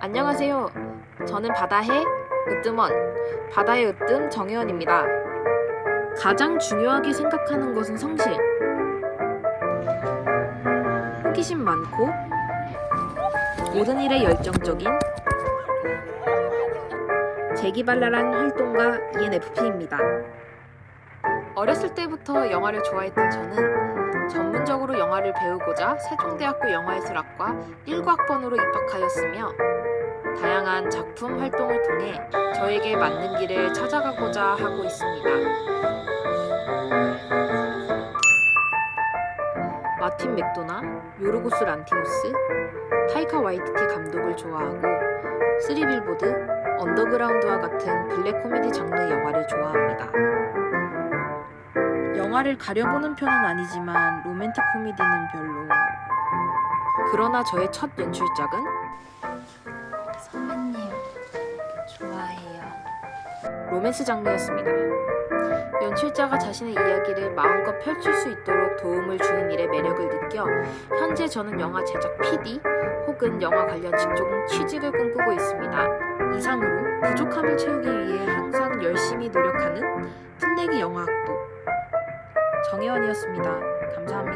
안녕하세요. 저는 바다해 으뜸원, 바다의 으뜸 정혜원입니다. 가장 중요하게 생각하는 것은 성실. 호기심 많고 모든 일에 열정적인 재기발랄한 활동가 ENFP입니다. 어렸을 때부터 영화를 좋아했던 저는 전문적으로 영화를 배우고자 세종대학교 영화예술학과 19학번으로 입학하였으며 다양한 작품 활동을 통해 저에게 맞는 길을 찾아가고자 하고 있습니다. 마틴 맥도나, 요르고스 란티모스, 타이카 와이티티 감독을 좋아하고 쓰리빌보드, 언더그라운드와 같은 블랙 코미디 장르의 영화를 좋아합니다. 영화를 가려보는 편은 아니지만 로맨틱 코미디는 별로. 그러나 저의 첫 연출작은 선배님 좋아해요. 로맨스 장르였습니다. 연출자가 자신의 이야기를 마음껏 펼칠 수 있도록 도움을 주는 일에 매력을 느껴 현재 저는 영화 제작 PD 혹은 영화 관련 직종 취직을 꿈꾸고 있습니다. 이상으로 부족함을 채우기 위해 항상 열심히 노력하는 풋내기 영화학도 정혜원이었습니다. 감사합니다.